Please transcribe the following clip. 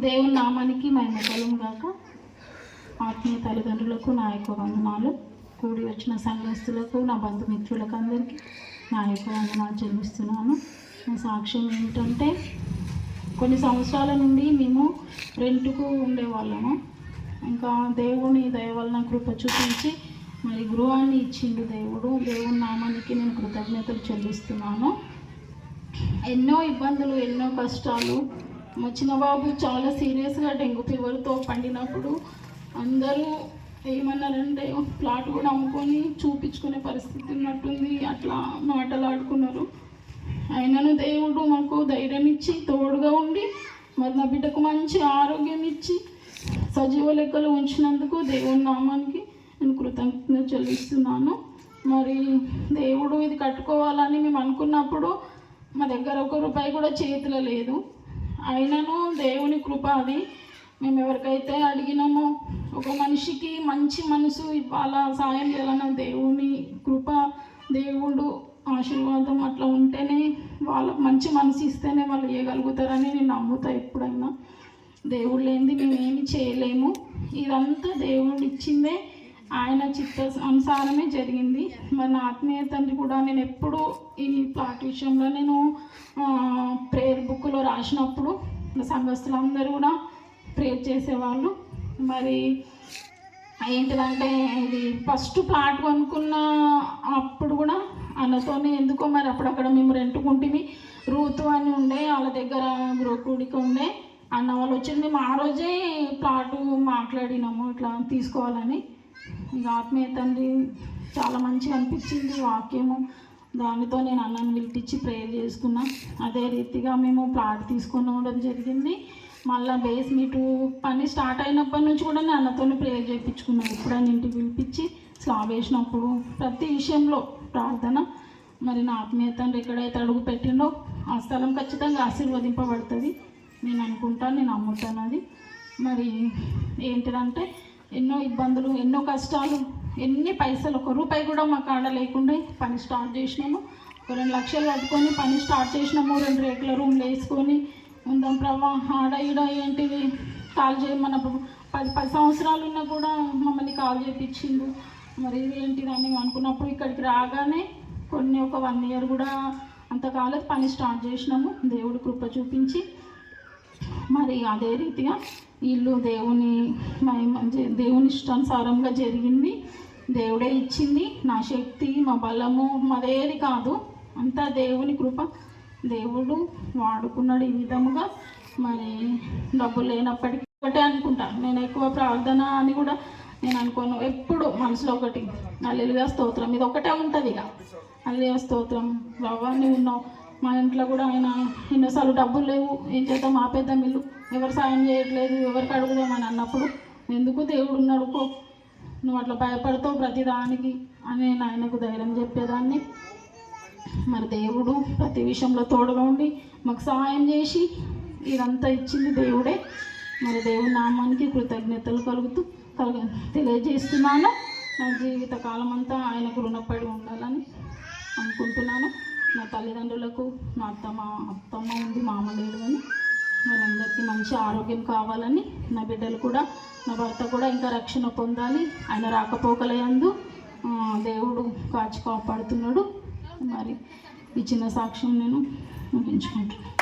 దేవుని నామానికి మహిమకలం గాక. ఆత్మీయ తల్లిదండ్రులకు నా యొక్క వందనాలు. కూడి వచ్చిన సంఘస్థులకు నా బంధుమిత్రులకు అందరికీ నా యొక్క వందనాలు చెల్లిస్తున్నాను. నా సాక్ష్యం ఏమిటంటే కొన్ని సంవత్సరాల నుండి మేము రెంట్కు ఉండేవాళ్ళము. ఇంకా దేవుని దయవలన కృప చూపించి మరి గృహాన్ని ఇచ్చిండు దేవుడు. దేవుని నామానికి నేను కృతజ్ఞతలు చెల్లిస్తున్నాను. ఎన్నో ఇబ్బందులు ఎన్నో కష్టాలు మా చిన్నబాబు చాలా సీరియస్గా డెంగ్యూ ఫీవర్తో పండినప్పుడు అందరూ ఏమన్నారంటే ప్లాట్ కూడా అమ్ముకొని చూపించుకునే పరిస్థితి ఉన్నట్టుంది. అట్లా మాటలాడుకున్నారు. అయినను దేవుడు మాకు ధైర్యం ఇచ్చి తోడుగా ఉండి మరి నా బిడ్డకు మంచి ఆరోగ్యం ఇచ్చి సజీవ లెక్కలు ఉంచినందుకు దేవుని నామానికి నేను కృతజ్ఞత చెల్లిస్తున్నాను. మరి దేవుడు ఇది కట్టుకోవాలని మేము అనుకున్నప్పుడు మా దగ్గర ఒక రూపాయి కూడా చేతిలో లేదు. అయినను దేవుని కృప అది. మేము ఎవరికైతే అడిగినామో ఒక మనిషికి మంచి మనసు ఇవ్వాలా సాయం చేయాలన్న దేవుని కృప దేవుడు ఆశీర్వాదం అట్లా ఉంటేనే వాళ్ళ మంచి మనసు ఇస్తేనే వాళ్ళు చేయగలుగుతారని నేను నమ్ముతా ఎప్పుడైనా. దేవుడు లేనిది మేము ఏమి చేయలేము. ఇదంతా దేవుడు ఇచ్చిందే ఆయన చిత్త అనుసారమే జరిగింది. మరి నా ఆత్మీయ తండ్రి కూడా నేను ఎప్పుడు ఈ ప్లాట్ విషయంలో నేను ప్రేయర్ బుక్లో రాసినప్పుడు నా సంఘస్థులందరూ కూడా ప్రేయర్ చేసేవాళ్ళు. మరి ఏంటిదంటే ఇది ఫస్ట్ ప్లాట్ కొనుక్కున్న అప్పుడు కూడా అన్నతోనే ఎందుకో మరి అప్పుడక్కడ మేము రెంట్కుంటివి రూతు అని ఉండే వాళ్ళ దగ్గర గ్రోకుడికి ఉండే. అన్న వాళ్ళు వచ్చింది మేము ఆ రోజే ప్లాటు మాట్లాడినాము ఇట్లా తీసుకోవాలని. ఇంకా ఆత్మీయ తండ్రి చాలా మంచిగా అనిపించింది వాక్యము. దానితో నేను అన్నను పిలిపించి ప్రేయర్ చేసుకున్నా. అదే రీతిగా మేము ప్లాట్ తీసుకొని ఉండడం జరిగింది. మళ్ళీ బేస్ మీటు పని స్టార్ట్ అయినప్పటి నుంచి కూడా నేను అన్నతో ప్రేయర్ చేయించుకున్నాను ఎప్పుడైనా ఇంటికి పిలిపించి స్లాబ్ వేసినప్పుడు ప్రతి విషయంలో ప్రార్థన. మరి నా ఆత్మీయ తండ్రి ఎక్కడైతే అడుగు పెట్టిండో ఆ స్థలం ఖచ్చితంగా ఆశీర్వదింపబడుతుంది. నేను అనుకుంటాను నేను నమ్ముతాను అది. మరి ఏంటిదంటే ఎన్నో ఇబ్బందులు ఎన్నో కష్టాలు ఎన్ని పైసలు ఒక రూపాయి కూడా మా కాడ లేకుండా పని స్టార్ట్ చేసినాము. ఒక రెండు లక్షలు కట్టుకొని పని స్టార్ట్ చేసినాము రెండు రేకుల రూమ్లు వేసుకొని. ఉందాం ప్రభా ఆడ ఈడ ఏంటిది? కాల్ చేయమన్న పది పది సంవత్సరాలు ఉన్నా కూడా మమ్మల్ని కాల్ చేయించిండు మరి ఏంటిది అని అనుకున్నప్పుడు ఇక్కడికి రాగానే కొన్ని ఒక వన్ ఇయర్ కూడా అంత కాలేదు పని స్టార్ట్ చేసినాము. దేవుడు కృప చూపించి మరి అదే రీతిగా ఇల్లు దేవుని మహిమ దేవుని ఇష్టానుసారంగా జరిగింది. దేవుడే ఇచ్చింది. నా శక్తి మా బలము మాదేది కాదు. అంతా దేవుని కృప. దేవుడు వాడుకున్నాడు ఈ విధముగా. మరి డబ్బు లేనప్పటికీ ఒకటే అనుకుంటా. నేను ఎక్కువ ప్రార్థన అని కూడా నేను అనుకోను. ఎప్పుడు మనసులో ఒకటి. అల్లెలుగా స్తోత్రం. ఇది ఒకటే ఉంటుంది ఇక. అల్లెలుగా స్తోత్రం. బాబా నువ్వు ఉన్నావు. మా ఇంట్లో కూడా ఆయన ఎన్నోసార్లు డబ్బులు లేవు ఏం చేద్దాం ఆపేద్దాం ఇల్లు. ఎవరు సాయం చేయట్లేదు ఎవరికి అడుగుదామని అన్నప్పుడు ఎందుకు దేవుడు ఉన్నాడు పో. నువ్వు అట్లా భయపడతావు ప్రతిదానికి అని నేను ఆయనకు ధైర్యం చెప్పేదాన్ని. మరి దేవుడు ప్రతి విషయంలో తోడుగా ఉండి మాకు సహాయం చేసి ఇదంతా ఇచ్చింది దేవుడే. మరి దేవుడి నామానికి కృతజ్ఞతలు కలుగుతూ కలుగు తెలియజేస్తున్నాను. నా జీవిత కాలం అంతా ఆయనకు రుణపడి ఉండాలని అనుకుంటున్నాను. నా తల్లిదండ్రులకు నా అత్తమ్మ అత్తమ్మ ఉంది మామ లేడు అని. వాళ్ళందరికీ మంచి ఆరోగ్యం కావాలని నా బిడ్డలు కూడా నా భర్త కూడా ఇంకా రక్షణ పొందాలి. ఆయన రాకపోకలయందు దేవుడు కాచి కాపాడుతున్నాడు. మరి ఈ చిన్న సాక్ష్యం నేను ముగించుకుంటున్నాను